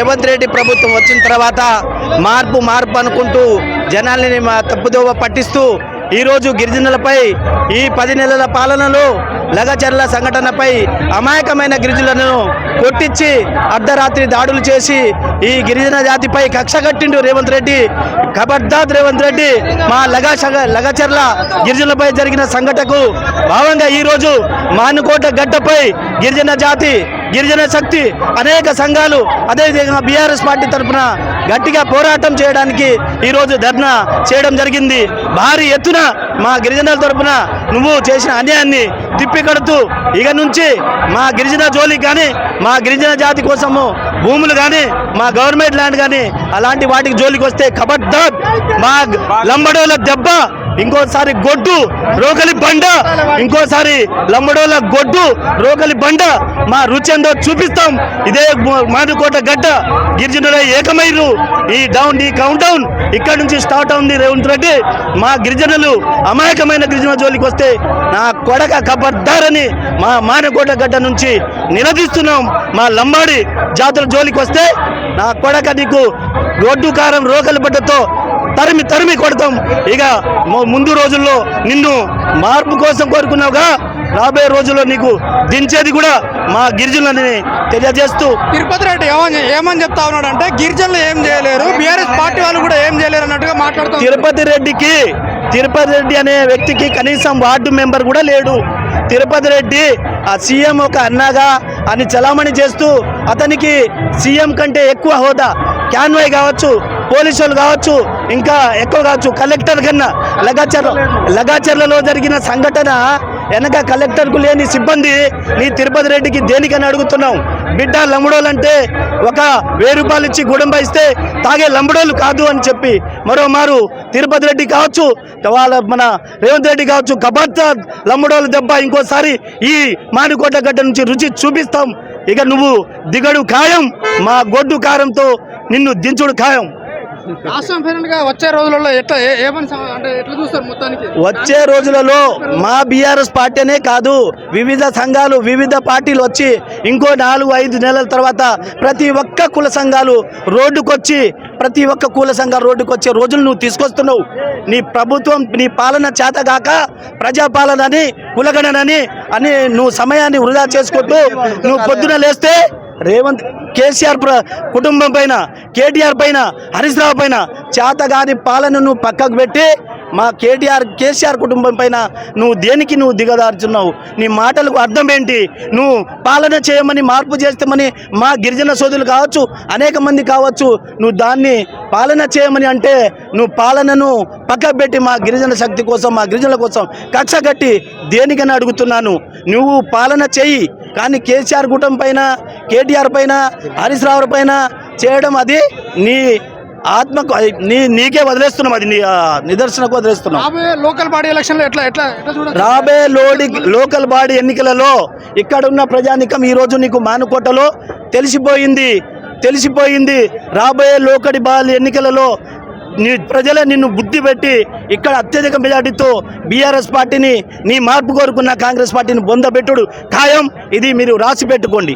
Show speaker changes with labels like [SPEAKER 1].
[SPEAKER 1] రేవంత్ రెడ్డి ప్రభుత్వం వచ్చిన తర్వాత మార్పు మార్పు అనుకుంటూ జనాల్ని తప్పుదోవ పట్టిస్తూ ఈరోజు గిరిజనులపై ఈ పది నెలల పాలనలో లగచర్ల సంఘటనపై అమాయకమైన గిరిజనులను కొట్టించి అర్ధరాత్రి దాడులు చేసి ఈ గిరిజన జాతిపై కక్ష కట్టిండు రేవంత్ రెడ్డి. ఖబర్దాద్ రేవంత్ రెడ్డి మా లగా లగచర్ల గిరిజనులపై జరిగిన సంఘటనకు భావంగా ఈరోజు మానుకోట గడ్డపై గిరిజన జాతి గిరిజన శక్తి అనేక సంఘాలు అదేవిధంగా బీఆర్ఎస్ పార్టీ తరఫున గట్టిగా పోరాటం చేయడానికి ఈరోజు ధర్నా చేయడం జరిగింది. భారీ ఎత్తున మా గిరిజనుల తరఫున నువ్వు చేసిన అన్యాయాన్ని తిప్పికడుతూ ఇక నుంచి మా గిరిజన జోలికి కానీ మా గిరిజన జాతి కోసము భూములు కానీ మా గవర్నమెంట్ ల్యాండ్ కానీ అలాంటి వాటికి జోలికి వస్తే కబడ్దార్ మా లంబడోల దెబ్బ ఇంకోసారి గొడ్డు రోకలి బండ. ఇంకోసారి లంబడోల గొడ్డు రోకలి బండ. మా రుచి ఎంతో చూపిస్తాం. ఇదే మ- గడ్డ. గిరిజనుల ఏకమైరు ఈ డౌన్ ఈ కౌంట్ డౌన్ ఇక్కడ నుంచి స్టార్ట్ అవుంది రేవంత్ రెడ్డి. మా గిరిజనులు అమాయకమైన గిరిజన జోలికి వస్తే నా కొడక కబర్దారని మా మానకోట గడ్డ నుంచి నిలదీస్తున్నాం. మా లంబాడి జాతుల జోలికి వస్తే నా కొడక నీకు గొడ్డు కారం రోకలి బడ్డతో తరిమి తరిమి కొడతాం. ఇక ముందు రోజుల్లో నిన్ను మార్పు కోసం కోరుకున్నావుగా. రాబోయే రోజుల్లో నీకు దించేది కూడా మా గిరిజనులని తెలియజేస్తూ.
[SPEAKER 2] తిరుపతి రెడ్డి ఏమని ఏమని చెప్తా ఉన్నాడు అంటే గిరిజనులు ఏం చేయలేరు బీఆర్ఎస్ పార్టీ వాళ్ళు కూడా ఏం చేయలేరు అన్నట్టుగా మాట్లాడుతూ
[SPEAKER 1] తిరుపతి రెడ్డికి తిరుపతి రెడ్డి అనే వ్యక్తికి కనీసం వార్డు మెంబర్ కూడా లేడు. తిరుపతి రెడ్డి ఆ సీఎం ఒక అన్నగా అని చలామణి చేస్తూ అతనికి సీఎం కంటే ఎక్కువ హోదా క్యాన్వాయ్ కావచ్చు పోలీసులు కావచ్చు ఇంకా ఎక్కువ కావచ్చు కలెక్టర్ కన్నా లగాచర్ లగాచర్లలో జరిగిన సంఘటన వెనక కలెక్టర్కు లేని సిబ్బంది నీ తిరుపతి రెడ్డికి దేనికని అడుగుతున్నాం? బిడ్డ లంబడోలంటే ఒక వెయ్యి రూపాయలు ఇచ్చి గుడంబ ఇస్తే తాగే లంబడోలు కాదు అని చెప్పి మరోమారు తిరుపతి రెడ్డి కావచ్చు వాళ్ళ మన రేవంత్ రెడ్డి కావచ్చు కబర్తా లంబడోల దెబ్బ ఇంకోసారి ఈ మానుకోట గడ్డ నుంచి రుచి చూపిస్తాం. ఇక నువ్వు దిగడు ఖాయం మా గొడ్డు కారంతో నిన్ను దించుడు ఖాయం.
[SPEAKER 2] వచ్చే రోజులలో ఎట్లా ఏమని అంటే ఎట్లా చూస్తారు మొత్తానికి?
[SPEAKER 1] వచ్చే రోజులలో మా బీఆర్ఎస్ పార్టీనే కాదు వివిధ సంఘాలు వివిధ పార్టీలు వచ్చి ఇంకో నాలుగు ఐదు నెలల తర్వాత ప్రతి ఒక్క కుల సంఘాలు రోడ్డుకొచ్చి ప్రతి ఒక్క కుల సంఘాలు రోడ్డుకు వచ్చే రోజులు నువ్వు తీసుకొస్తున్నావు. నీ ప్రభుత్వం నీ పాలన చేతగాక ప్రజాపాలనని కులగణనని అని నువ్వు సమయాన్ని వృధా చేసుకుంటూ నువ్వు పొద్దున లేస్తే రేవంత్ కేసీఆర్ ప్ర- కుటుంబం పైన కేటీఆర్ పైన హరీష్ రావు పైన చేతగాని పాలనను పక్కకు పెట్టి మా కేటీఆర్ కేసీఆర్ కుటుంబం పైన నువ్వు దేనికి నువ్వు దిగదార్చున్నావు? నీ మాటలకు అర్థం ఏంటి? నువ్వు పాలన చేయమని మార్పు చేస్తామని మా గిరిజన సోదరులు కావచ్చు అనేక మంది కావచ్చు నువ్వు దాన్ని పాలన చేయమని అంటే నువ్వు పాలనను పక్కకు పెట్టి మా గిరిజన శక్తి కోసం మా గిరిజనుల కోసం కక్ష కట్టి దేనికని అడుగుతున్నాను? నువ్వు పాలన చెయ్యి కానీ కేసీఆర్ కుటుంబం పైన కేటీఆర్ పైన హరీష్ రావు పైన చేయడం అది నీ ఆత్మకు నీ నీకే వదిలేస్తున్నాం అది నీ నిదర్శనకు వదిలేస్తున్నాం.
[SPEAKER 2] లోకల్ బాడీ ఎట్లా ఎట్లా చూడాలి
[SPEAKER 1] రాబోయే లోడి లోకల్ బాడీ ఎన్నికలలో ఇక్కడ ఉన్న ప్రజానికం ఈరోజు నీకు మానుకోటలో తెలిసిపోయింది తెలిసిపోయింది. రాబోయే లోకడి బాల్ ఎన్నికలలో నీ ప్రజలే నిన్ను బుద్ధి పెట్టి ఇక్కడ అత్యధిక మెజార్టీతో బీఆర్ఎస్ పార్టీని నీ మార్పు కోరుకున్న కాంగ్రెస్ పార్టీని బొందబెట్టుడు ఖాయం. ఇది మీరు రాసి పెట్టుకోండి.